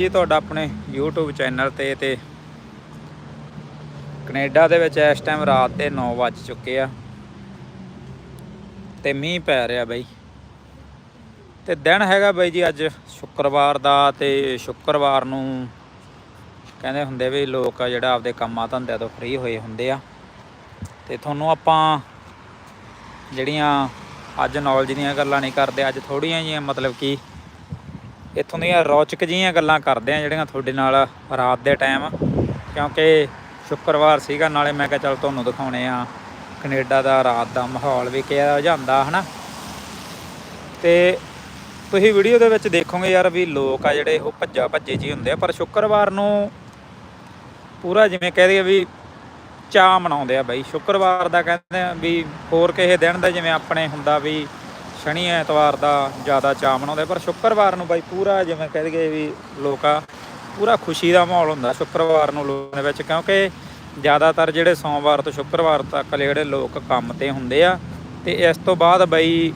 ਜੀ, ਤੁਹਾਡਾ ਆਪਣੇ YouTube ਚੈਨਲ ਤੇ ਤੇ ਕੈਨੇਡਾ ਦੇ ਵਿੱਚ ਇਸ ਟਾਈਮ ਰਾਤ ਦੇ 9 ਵੱਜ ਚੁੱਕੇ ਆ। ਤੇ ਮੀਂਹ ਪੈ ਰਿਹਾ ਬਾਈ। ਤੇ ਦਿਨ ਹੈਗਾ ਬਾਈ ਜੀ, ਅੱਜ ਸ਼ੁੱਕਰਵਾਰ ਦਾ ਤੇ ਸ਼ੁੱਕਰਵਾਰ ਨੂੰ ਕਹਿੰਦੇ ਹੁੰਦੇ ਵੀ ਲੋਕ ਜਿਹੜਾ ਆਪਦੇ ਕੰਮਾਂ ਧੰਦਿਆਂ ਤੋਂ ਫ੍ਰੀ ਹੋਏ ਹੁੰਦੇ ਆ। ਤੇ ਤੁਹਾਨੂੰ ਆਪਾਂ ਜਿਹੜੀਆਂ ਅੱਜ ਨੌਲੇਜ ਦੀਆਂ ਗੱਲਾਂ ਨਹੀਂ ਕਰਦੇ, ਅੱਜ ਥੋੜੀਆਂ ਜੀਆਂ ਮਤਲਬ ਕਿ ਇੱਥੋਂ ਦੀਆਂ ਰੌਚਕ ਜੀਆਂ ਗੱਲਾਂ ਕਰਦੇ ਆ ਜਿਹੜੀਆਂ ਤੁਹਾਡੇ ਨਾਲ ਰਾਤ ਦੇ ਟਾਈਮ ਕਿਉਂਕਿ ਸ਼ੁੱਕਰਵਾਰ ਸੀਗਾ, ਨਾਲੇ ਮੈਂ ਕਿਹਾ ਚੱਲ ਤੁਹਾਨੂੰ ਦਿਖਾਉਣੇ ਆ ਕੈਨੇਡਾ ਦਾ ਰਾਤ ਦਾ ਮਾਹੌਲ ਵੀ ਕਿਹਾ ਜਾਂਦਾ, ਹਨਾ? ਤੇ ਤੁਸੀਂ ਵੀਡੀਓ ਦੇ ਵਿੱਚ ਦੇਖੋਗੇ ਯਾਰ ਵੀ ਲੋਕ ਆ ਜਿਹੜੇ ਉਹ ਭੱਜਾ ਭੱਜੇ ਜੀ ਹੁੰਦੇ ਆ, ਪਰ ਸ਼ੁੱਕਰਵਾਰ ਨੂੰ ਪੂਰਾ ਜਿਵੇਂ ਕਹਿ ਦਈਏ ਵੀ ਚਾਅ ਮਨਾਉਂਦੇ ਆ ਬਾਈ। ਸ਼ੁੱਕਰਵਾਰ ਦਾ ਕਹਿੰਦੇ ਆ ਵੀ ਹੋਰ ਕਿਸੇ ਦਿਨ ਦਾ ਜਿਵੇਂ ਆਪਣੇ ਹੁੰਦਾ ਵੀ ਸ਼ਨੀ ਐਤਵਾਰ ਦਾ ਜ਼ਿਆਦਾ ਚਾਅ ਮਨਾਉਂਦੇ, ਪਰ ਸ਼ੁੱਕਰਵਾਰ ਨੂੰ ਬਾਈ ਪੂਰਾ ਜਿਵੇਂ ਕਹਿ ਦਈਏ ਵੀ ਲੋਕਾਂ ਪੂਰਾ ਖੁਸ਼ੀ ਦਾ ਮਾਹੌਲ ਹੁੰਦਾ ਸ਼ੁੱਕਰਵਾਰ ਨੂੰ ਲੋਕਾਂ ਦੇ ਵਿੱਚ, ਕਿਉਂਕਿ ਜ਼ਿਆਦਾਤਰ ਜਿਹੜੇ ਸੋਮਵਾਰ ਤੋਂ ਸ਼ੁੱਕਰਵਾਰ ਤੱਕ ਜਿਹੜੇ ਲੋਕ ਕੰਮ ਤੇ ਹੁੰਦੇ ਆ, ਤੇ ਇਸ ਤੋਂ ਬਾਅਦ ਬਾਈ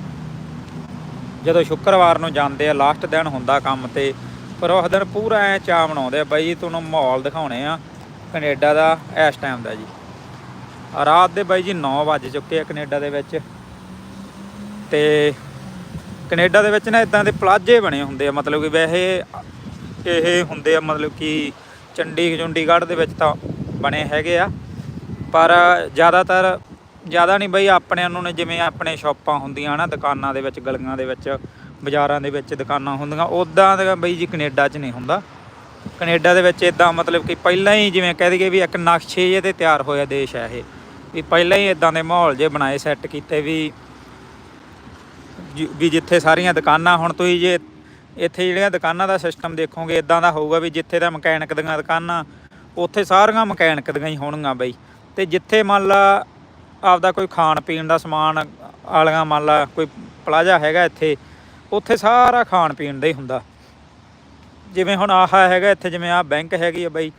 ਜਦੋਂ ਸ਼ੁੱਕਰਵਾਰ ਨੂੰ ਜਾਂਦੇ ਆ ਲਾਸਟ ਦਿਨ ਹੁੰਦਾ ਕੰਮ ਤੇ ਪਰ ਉਸ ਦਿਨ ਪੂਰਾ ਐ ਚਾਅ ਮਨਾਉਂਦੇ ਆ, ਬਾਈ ਜੀ ਤੁਹਾਨੂੰ ਮਾਹੌਲ ਦਿਖਾਉਣੇ ਆ ਕੈਨੇਡਾ ਦਾ ਇਸ ਟਾਈਮ ਦਾ ਜੀ। ਰਾਤ ਦੇ ਬਾਈ ਜੀ 9 ਵੱਜ ਚੁੱਕੇ ਆ ਕੈਨੇਡਾ ਦੇ ਵਿੱਚ। ਤੇ ਕੈਨੇਡਾ ਦੇ ਵਿੱਚ ਨਾ ਇਦਾਂ ਦੇ ਪਲਾਜੇ ਬਣੇ ਹੁੰਦੇ ਆ, ਮਤਲਬ ਕਿ ਵੈਸੇ ਇਹ ਹੁੰਦੇ ਆ, ਮਤਲਬ ਕਿ ਚੰਡੀ ਚੁੰਡੀਗੜ੍ਹ ਦੇ ਵਿੱਚ ਤਾਂ ਬਣੇ ਹੈਗੇ ਆ, ਪਰ ਜ਼ਿਆਦਾਤਰ ਜ਼ਿਆਦਾ ਨਹੀਂ ਬਈ ਆਪਣੇ ਨੂੰ ਨੇ, ਜਿਵੇਂ ਆਪਣੇ ਸ਼ਾਪਾਂ ਹੁੰਦੀਆਂ ਨਾ ਦੁਕਾਨਾਂ ਦੇ ਵਿੱਚ, ਗਲੀਆਂ ਦੇ ਵਿੱਚ, ਬਾਜ਼ਾਰਾਂ ਦੇ ਵਿੱਚ ਦੁਕਾਨਾਂ ਹੁੰਦੀਆਂ ਉਦਾਂ ਦਾ ਬਈ ਜੀ ਕੈਨੇਡਾ 'ਚ ਨਹੀਂ ਹੁੰਦਾ। ਕੈਨੇਡਾ ਦੇ ਵਿੱਚ ਇਦਾਂ ਮਤਲਬ ਕਿ ਪਹਿਲਾਂ ਹੀ ਜਿਵੇਂ ਕਹਿ ਦਈਏ ਵੀ ਇੱਕ ਨਕਸ਼ੇ ਜਿਹੇ ਤੇ ਤਿਆਰ ਹੋਇਆ ਦੇਸ਼ ਹੈ ਇਹ, ਵੀ ਪਹਿਲਾਂ ਹੀ ਇਦਾਂ ਦੇ ਮਾਹੌਲ ਜੇ ਬਣਾਏ ਸੈੱਟ ਕੀਤੇ ਵੀ ਜਿ- ਵੀ ਜਿੱਥੇ ਸਾਰੀਆਂ ਦੁਕਾਨਾਂ ਹੁਣ ਤੁਸੀਂ ਜੇ ਇੱਥੇ ਜਿਹੜੀਆਂ ਦੁਕਾਨਾਂ ਦਾ ਸਿਸਟਮ ਦੇਖੋਗੇ, ਇਦਾਂ ਦਾ ਹੋਊਗਾ ਵੀ ਜਿੱਥੇ ਤਾਂ ਮਕੈਨਿਕ ਦੀਆਂ ਦੁਕਾਨਾਂ, ਉੱਥੇ ਸਾਰੀਆਂ ਮਕੈਨਿਕ ਦੀਆਂ ਹੀ ਹੋਣਗੀਆਂ ਬਈ। ਤੇ ਜਿੱਥੇ ਮੰਨ ਲਾ ਆਪਦਾ ਕੋਈ ਖਾਣ ਪੀਣ ਦਾ ਸਮਾਨ ਆਲੀਆਂ ਮੰਨ ਲਾ ਕੋਈ ਪਲਾਜ਼ਾ ਹੈਗਾ ਇੱਥੇ, ਉੱਥੇ ਸਾਰਾ ਖਾਣ ਪੀਣ ਦਾ ਹੀ ਹੁੰਦਾ। ਜਿਵੇਂ ਹੁਣ ਆਹ ਹੈਗਾ ਇੱਥੇ, ਜਿਵੇਂ ਆਹ ਬੈਂਕ ਹੈਗੀ ਆ ਬਈ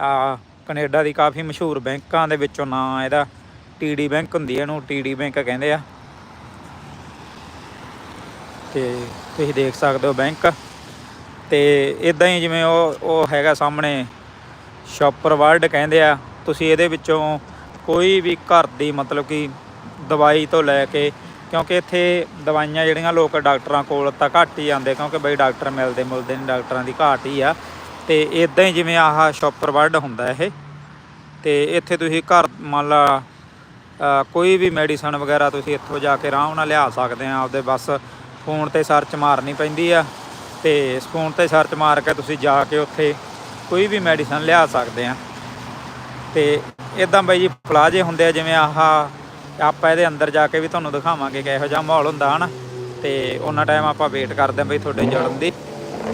ਆ ਕੈਨੇਡਾ ਦੀ ਕਾਫੀ ਮਸ਼ਹੂਰ ਬੈਂਕਾਂ ਦੇ ਵਿੱਚੋਂ ਨਾਂ ਇਹਦਾ ਟੀਡੀ ਬੈਂਕ ਹੁੰਦੀ ਹੈ ਇਹਨੂੰ ਟੀਡੀ ਬੈਂਕ ਕਹਿੰਦੇ ਆ। ਤੇ ਤੁਸੀਂ ਦੇਖ ਸਕਦੇ ਹੋ ਬੈਂਕ। ਤੇ ਇਦਾਂ ਹੀ ਜਿਵੇਂ ਉਹ ਉਹ ਹੈਗਾ ਸਾਹਮਣੇ ਸ਼ਾਪਰ ਵਰਲਡ ਕਹਿੰਦੇ ਆ, ਤੁਸੀਂ ਇਹਦੇ ਵਿੱਚੋਂ ਕੋਈ ਵੀ ਘਰ ਦੀ ਮਤਲਬ ਕਿ ਦਵਾਈ ਤੋਂ ਲੈ ਕੇ, ਕਿਉਂਕਿ ਇੱਥੇ ਦਵਾਈਆਂ ਜਿਹੜੀਆਂ ਲੋਕ ਡਾਕਟਰਾਂ ਕੋਲ ਤਾਂ ਘੱਟ ਹੀ ਜਾਂਦੇ ਕਿਉਂਕਿ ਬਈ ਡਾਕਟਰ ਮਿਲਦੇ ਮਿਲਦੇ ਨਹੀਂ, ਡਾਕਟਰਾਂ ਦੀ ਘਾਟ ਹੀ ਆ। ਤੇ ਇਦਾਂ ਹੀ ਜਿਵੇਂ ਆਹ ਸ਼ਾਪਰ ਵਰਡ ਹੁੰਦਾ ਇਹ, ਤੇ ਇੱਥੇ ਤੁਸੀਂ ਘਰ ਮੰਨ ਲਾ ਕੋਈ ਵੀ ਮੈਡੀਸਨ ਵਗੈਰਾ ਤੁਸੀਂ ਇੱਥੋਂ ਜਾ ਕੇ ਆਰਾਮ ਨਾਲ ਲਿਆ ਸਕਦੇ ਆ, ਆਪਦੇ ਬਸ ਫੋਨ ਤੇ ਸਰਚ ਮਾਰਨੀ ਪੈਂਦੀ ਆ ਤੇ ਫੋਨ ਤੇ ਸਰਚ ਮਾਰ ਕੇ ਤੁਸੀਂ ਜਾ ਕੇ ਉੱਥੇ ਕੋਈ ਵੀ ਮੈਡੀਸਨ ਲਿਆ ਸਕਦੇ ਆ। ਤੇ ਇਦਾਂ ਬਾਈ ਜੀ ਪਲਾਜੇ ਹੁੰਦੇ ਆ, ਜਿਵੇਂ ਆਹ ਆਪਾਂ ਇਹਦੇ ਅੰਦਰ ਜਾ ਕੇ ਵੀ ਤੁਹਾਨੂੰ ਦਿਖਾਵਾਂਗੇ ਕਿ ਇਹੋ ਜਿਹਾ ਮਾਹੌਲ ਹੁੰਦਾ, ਹਨਾ? ਤੇ ਉਹਨਾਂ ਟਾਈਮ ਆਪਾਂ ਵੇਟ ਕਰਦੇ ਆ ਬਈ ਤੁਹਾਡੇ ਜੁੜਨ ਦੀ।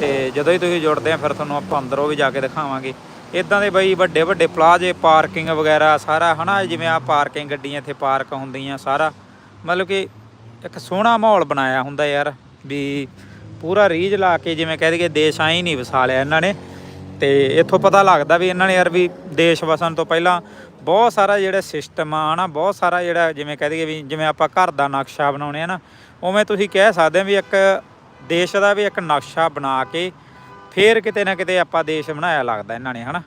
ਤੇ ਜਦੋਂ ਹੀ ਤੁਸੀਂ ਜੁੜਦੇ ਆ, ਫਿਰ ਤੁਹਾਨੂੰ ਆਪਾਂ ਅੰਦਰੋਂ ਵੀ ਜਾ ਕੇ ਦਿਖਾਵਾਂਗੇ। ਇਦਾਂ ਦੇ ਬਈ ਵੱਡੇ ਵੱਡੇ ਪਲਾਜੇ ਪਾਰਕਿੰਗ ਵਗੈਰਾ ਸਾਰਾ, ਹਨਾ? ਜਿਵੇਂ ਆ ਪਾਰਕਿੰਗ ਗੱਡੀਆਂ ਇੱਥੇ ਪਾਰਕ ਹੁੰਦੀਆਂ ਸਾਰਾ। ਮਤਲਬ ਕਿ ਇੱਕ ਸੋਹਣਾ ਮਾਹੌਲ ਬਣਾਇਆ ਹੁੰਦਾ ਯਾਰ, ਵੀ ਪੂਰਾ ਰੀਝ ਲਾ ਕੇ ਜਿਵੇਂ ਕਹਿ ਦਈਏ ਦੇਸ਼ ਆਈ ਨਹੀਂ ਵਸਾ ਲਿਆ ਇਹਨਾਂ ਨੇ। ਤੇ ਇੱਥੋਂ ਪਤਾ ਲੱਗਦਾ ਵੀ ਇਹਨਾਂ ਨੇ ਯਾਰ ਵੀ ਦੇਸ਼ ਵਸਣ ਤੋਂ ਪਹਿਲਾਂ ਬਹੁਤ ਸਾਰਾ ਜਿਹੜਾ ਸਿਸਟਮ ਆ ਨਾ ਬਹੁਤ ਸਾਰਾ ਜਿਹੜਾ ਜਿਵੇਂ ਕਹਿ ਦਈਏ ਵੀ ਜਿਵੇਂ ਆਪਾਂ ਘਰ ਦਾ ਨਕਸ਼ਾ ਬਣਾਉਣੇ ਆ ਨਾ, ਉਵੇਂ ਤੁਸੀਂ ਕਹਿ ਸਕਦੇ ਆ ਵੀ ਇੱਕ ਦੇਸ਼ ਦਾ ਵੀ ਇੱਕ ਨਕਸ਼ਾ ਬਣਾ ਕੇ ਫੇਰ ਕਿਤੇ ਨਾ ਕਿਤੇ ਆਪਾਂ ਦੇਸ਼ ਬਣਾਇਆ ਲੱਗਦਾ ਇਹਨਾਂ ਨੇ ਹਨਾ।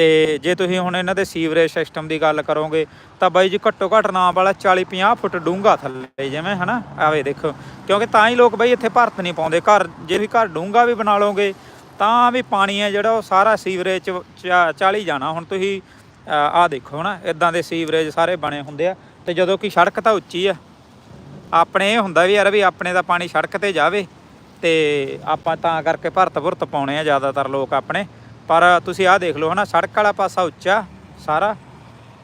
ਤੇ ਜੇ ਤੁਸੀਂ ਹੁਣ ਇਹਨਾਂ ਦੇ ਸੀਵਰੇਜ ਸਿਸਟਮ ਦੀ ਗੱਲ ਕਰੋਗੇ, ਤਾਂ ਬਾਈ ਜੀ ਘੱਟੋ ਘੱਟ ਨਾ ਵਾਲਾ 40 50 ਫੁੱਟ ਡੂੰਘਾ ਥੱਲੇ ਜਿਵੇਂ, ਹਨਾ? ਆਵੇ ਦੇਖੋ, ਕਿਉਂਕਿ ਤਾਂ ਹੀ ਲੋਕ ਬਾਈ ਇੱਥੇ ਭਰਤ ਨਹੀਂ ਪਾਉਂਦੇ। ਘਰ, ਜੇ ਵੀ ਘਰ ਡੂੰਘਾ ਵੀ ਬਣਾ ਲਓਗੇ, ਤਾਂ ਵੀ ਪਾਣੀ ਹੈ ਜਿਹੜਾ ਉਹ ਸਾਰਾ ਸੀਵਰੇਜ ਚ ਚ- ਚੱਲ ਜਾਣਾ। ਹੁਣ ਤੁਸੀਂ ਆਹ ਦੇਖੋ ਨਾ ਇਦਾਂ ਦੇ ਸੀਵਰੇਜ ਸਾਰੇ ਬਣੇ ਹੁੰਦੇ ਆ, ਤੇ ਜਦੋਂ ਕਿ ਸੜਕ ਤਾਂ ਉੱਚੀ ਆ। ਆਪਣੇ ਇਹ ਹੁੰਦਾ ਵੀ ਯਾਰ ਵੀ ਆਪਣੇ ਦਾ ਪਾਣੀ ਸੜਕ ਤੇ ਜਾਵੇ, ਤੇ ਆਪਾਂ ਤਾਂ ਕਰਕੇ ਭਰਤ ਭੁਰਤ ਪਾਉਣੇ ਆ ਜ਼ਿਆਦਾਤਰ ਲੋਕ ਆਪਣੇ। ਪਰ ਤੁਸੀਂ ਆਹ ਦੇਖ ਲਓ ਹਨਾ, ਸੜਕ ਵਾਲਾ ਪਾਸਾ ਉੱਚਾ ਸਾਰਾ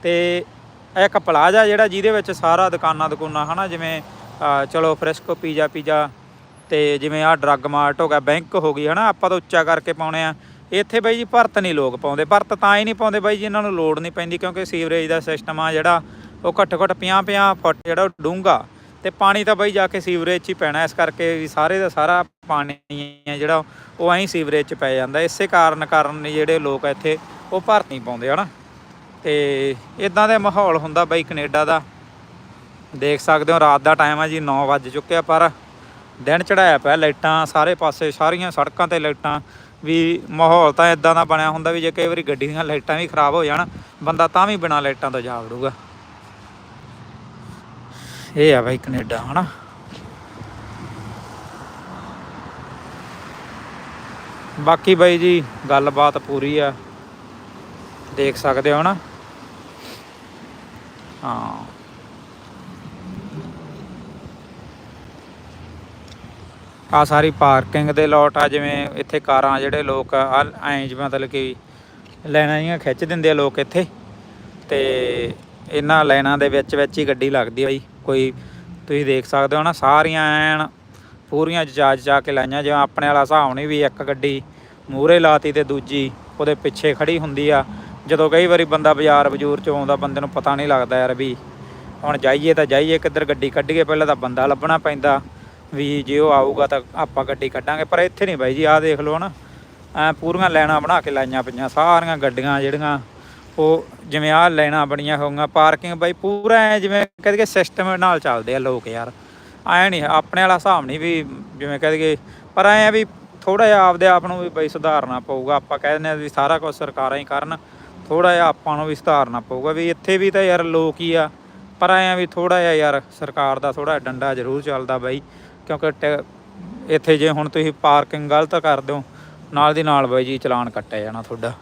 ਤੇ ਇੱਕ ਪਲਾਜ਼ਾ ਜਿਹੜਾ ਜਿਹਦੇ ਵਿੱਚ ਸਾਰਾ ਦੁਕਾਨਾਂ ਦੁਕਾਨਾਂ ਹਨਾ, ਜਿਵੇਂ ਚਲੋ ਫ੍ਰੈਸਕੋ ਪੀਜ਼ਾ ਪੀਜ਼ਾ ਤੇ ਜਿਵੇਂ ਆਹ ਡਰੱਗ ਮਾਰਟ ਹੋ ਗਿਆ ਬੈਂਕ ਹੋ ਗਈ ਹਨਾ, ਆਪਾਂ ਤਾਂ ਉੱਚਾ ਕਰਕੇ ਪਾਉਣੇ ਆ। ਇੱਥੇ ਬਾਈ ਜੀ ਭਰਤ ਨਹੀਂ ਲੋਕ ਪਾਉਂਦੇ, ਭਰਤ ਤਾਂ ਹੀ ਨਹੀਂ ਪਾਉਂਦੇ ਬਾਈ ਜੀ, ਇਹਨਾਂ ਨੂੰ ਲੋੜ ਨਹੀਂ ਪੈਂਦੀ ਕਿਉਂਕਿ ਸੀਵਰੇਜ ਦਾ ਸਿਸਟਮ ਆ ਜਿਹੜਾ, ਉਹ ਘੱਟੋ ਘੱਟ 50 50 ਫੁੱਟ ਜਿਹੜਾ ਉਹ ਡੂੰਘਾ ਤੇ ਪਾਣੀ ਤਾਂ ਬਾਈ ਜਾ ਕੇ ਸੀਵਰੇਜ 'ਚ ਹੀ ਪੈਣਾ, ਇਸ ਕਰਕੇ ਵੀ ਸਾਰੇ ਦਾ ਸਾਰਾ ਪਾਣੀ ਹੈ ਜਿਹੜਾ, ਉਹ ਐਂ ਸੀਵਰੇਜ 'ਚ ਪੈ ਜਾਂਦਾ। ਇਸੇ ਕਾਰਨ ਕਾਰਨ ਜਿਹੜੇ ਲੋਕ ਇੱਥੇ ਉਹ ਭਰਤ ਨਹੀਂ ਪਾਉਂਦੇ, ਹਨਾ? ਤੇ ਇਦਾਂ ਦਾ ਮਾਹੌਲ ਹੁੰਦਾ ਬਾਈ ਕੈਨੇਡਾ ਦਾ। ਦੇਖ ਸਕਦੇ ਹੋ, ਰਾਤ ਦਾ ਟਾਈਮ ਹੈ ਜੀ 9 ਵੱਜ ਚੁੱਕਿਆ ਪਰ ਦਿਨ ਚੜਾਇਆ ਪਿਆ, ਲਾਈਟਾਂ ਸਾਰੇ ਪਾਸੇ, ਸਾਰੀਆਂ ਸੜਕਾਂ ਤੇ ਲਾਈਟਾਂ। ਵੀ ਮਾਹੌਲ ਤਾਂ ਇਦਾਂ ਦਾ ਬਣਿਆ ਹੁੰਦਾ ਵੀ ਜੇ ਕਈ ਵਾਰੀ ਗੱਡੀ ਦੀਆਂ ਲਾਈਟਾਂ ਵੀ ਖਰਾਬ ਹੋ ਜਾਣ, ਬੰਦਾ ਤਾਂ ਵੀ ਬਿਨਾਂ ਲਾਈਟਾਂ ਤੋਂ ਜਾ ਵੜੂਗਾ ਇਹ ਆ ਬਾਈ ਕੈਨੇਡਾ, ਹਨਾ? ਬਾਕੀ ਬਾਈ ਜੀ, ਗੱਲਬਾਤ ਪੂਰੀ ਆ। ਦੇਖ ਸਕਦੇ ਹੋ ਨਾ? ਹਾਂ। ਆ ਸਾਰੀ ਪਾਰਕਿੰਗ ਦੇ ਲੋਟ ਆ, ਜਿਵੇਂ ਇੱਥੇ ਕਾਰਾਂ ਜਿਹੜੇ ਲੋਕ ਆ ਐਂ ਜਿਵੇਂ ਮਤਲਬ ਕਿ ਲਾਈਨਾਂ ਜੀਆਂ ਖਿੱਚ ਦਿੰਦੇ ਆ ਲੋਕ ਇੱਥੇ। ਤੇ ਇਹਨਾਂ ਲਾਈਨਾਂ ਦੇ ਵਿੱਚ ਵਿੱਚ ਹੀ ਗੱਡੀ ਲੱਗਦੀ ਆ ਬਾਈ। ਕੋਈ ਤੁਸੀਂ ਦੇਖ ਸਕਦੇ ਹੋ ਨਾ, ਸਾਰੀਆਂ ਐਨ ਪੂਰੀਆਂ ਜਜਾਜ ਜਾ ਕੇ ਲਾਈਆਂ, ਜਿਵੇਂ ਆਪਣੇ ਵਾਲਾ ਹਿਸਾਬ ਨਹੀਂ ਵੀ ਇੱਕ ਗੱਡੀ ਮੂਹਰੇ ਲਾਤੀ ਤੇ ਦੂਜੀ ਉਹਦੇ ਪਿੱਛੇ ਖੜੀ ਹੁੰਦੀ ਆ। ਜਦੋਂ ਕਈ ਵਾਰੀ ਬੰਦਾ ਬਾਜ਼ਾਰ ਬਜੂਰ ਚ ਆਉਂਦਾ, ਬੰਦੇ ਨੂੰ ਪਤਾ ਨਹੀਂ ਲੱਗਦਾ ਯਾਰ ਵੀ ਹੁਣ ਜਾਈਏ ਤਾਂ ਜਾਈਏ, ਕਿੱਧਰ ਗੱਡੀ ਕੱਢੀਏ ਪਹਿਲਾਂ ਤਾਂ ਬੰਦਾ ਲੱਭਣਾ ਪੈਂਦਾ ਵੀ ਜੇ ਉਹ ਆਊਗਾ ਤਾਂ ਆਪਾਂ ਗੱਡੀ ਕੱਢਾਂਗੇ। ਪਰ ਇੱਥੇ ਨਹੀਂ ਬਾਈ ਜੀ, ਆਹ ਦੇਖ ਲਓ ਨਾ ਐ ਪੂਰੀਆਂ ਲਾਈਨਾਂ ਬਣਾ ਕੇ ਲਾਈਆਂ ਪਈਆਂ, ਸਾਰੀਆਂ ਗੱਡੀਆਂ ਜਿਹੜੀਆਂ ਉਹ ਜਿਵੇਂ ਆਹ ਲਾਈਨਾਂ ਬਣੀਆਂ ਹੋਈਆਂ, ਪਾਰਕਿੰਗ ਬਾਈ ਪੂਰਾ ਐ ਜਿਵੇਂ ਕਹਿੰਦੇ ਸਿਸਟਮ ਨਾਲ ਚੱਲਦੇ ਆ ਲੋਕ ਯਾਰ। ਐ ਨਹੀਂ, ਆਪਣੇ ਵਾਲਾ ਹਿਸਾਬ ਨਹੀਂ ਵੀ ਜਿਵੇਂ ਕਹਿ ਦਈਏ, ਪਰ ਐ ਆ ਵੀ ਥੋੜਾ ਜਿਹਾ ਆਪਦੇ ਆਪ ਨੂੰ ਵੀ ਬਈ ਸੁਧਾਰਨਾ ਪਊਗਾ, ਆਪਾਂ ਕਹਿੰਦੇ ਆ ਵੀ ਸਾਰਾ ਕੁਝ ਸਰਕਾਰਾਂ ਹੀ ਕਰਨ ਥੋੜਾ ਜਿਹਾ ਆਪਾਂ ਨੂੰ ਵੀ ਸੁਧਾਰਨਾ ਪਊਗਾ, ਵੀ ਇੱਥੇ ਵੀ ਤਾਂ ਯਾਰ ਲੋਕ ਹੀ ਆ, ਪਰ ਐ ਆ ਵੀ ਥੋੜਾ ਜਿਹਾ ਯਾਰ ਸਰਕਾਰ ਦਾ ਥੋੜਾ ਡੰਡਾ ਜ਼ਰੂਰ ਚੱਲਦਾ ਬਾਈ, ਕਿਉਂਕਿ ਟੈ- ਇੱਥੇ ਜੇ ਹੁਣ ਤੁਸੀਂ ਪਾਰਕਿੰਗ ਗਲਤ ਕਰ ਦਿਓ, ਨਾਲ ਦੀ ਨਾਲ ਬਾਈ ਜੀ ਚਲਾਨ ਕੱਟਿਆ ਜਾਣਾ ਤੁਹਾਡਾ।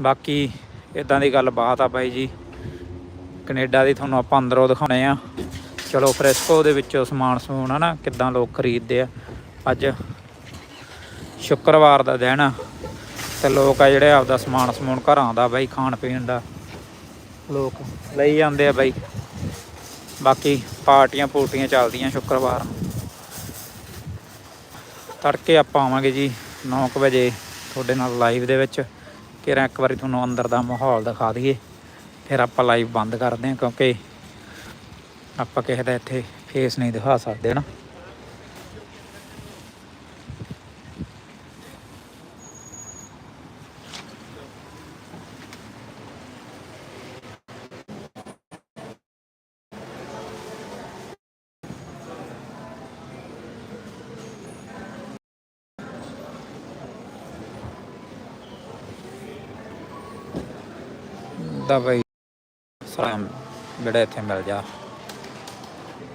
ਬਾਕੀ ਇਦਾਂ ਦੀ ਗੱਲ ਬਾਤ ਆ ਬਾਈ ਜੀ, ਕੈਨੇਡਾ ਦੀ ਤੁਹਾਨੂੰ ਆਪਾਂ ਅੰਦਰੋਂ ਦਿਖਾਉਣੇ ਆ। ਚਲੋ ਫ੍ਰੈਸਕੋ ਦੇ ਵਿੱਚੋਂ ਸਮਾਨ ਸਮੂਨ ਹਨਾ ਕਿੱਦਾਂ ਲੋਕ ਖਰੀਦਦੇ ਆ। ਅੱਜ ਸ਼ੁੱਕਰਵਾਰ ਦਾ ਦਿਨ ਆ, ਤੇ ਲੋਕ ਆ ਜਿਹੜੇ ਆਪਦਾ ਸਮਾਨ ਸਮੂਨ ਘਰਾਂ ਦਾ ਬਾਈ, ਖਾਣ ਪੀਣ ਦਾ। ਲੋਕ ਲਈ ਜਾਂਦੇ ਆ ਬਾਈ। ਬਾਕੀ ਪਾਰਟੀਆਂ ਪੂਰਟੀਆਂ ਚੱਲਦੀਆਂ ਸ਼ੁੱਕਰਵਾਰ। ਤੜਕੇ ਆਪਾਂ ਆਵਾਂਗੇ ਜੀ 9 ਵਜੇ ਤੁਹਾਡੇ ਨਾਲ ਲਾਈਵ ਦੇ ਵਿੱਚ। ਕਿਰਾਂ ਇੱਕ ਵਾਰੀ ਤੁਹਾਨੂੰ ਅੰਦਰ ਦਾ ਮਾਹੌਲ ਦਿਖਾ ਦਈਏ। ਫਿਰ ਆਪਾਂ ਲਾਈਵ ਬੰਦ ਕਰਦੇ ਹਾਂ, ਕਿਉਂਕਿ ਆਪਾਂ ਕਿਸੇ ਦਾ ਇੱਥੇ ਫੇਸ ਨਹੀਂ ਦਿਖਾ ਸਕਦੇ ਨਾ ਦਾ ਬਈ, ਸਲਾਮ ਬੜਾ ਇੱਥੇ ਮਿਲ ਜਾ।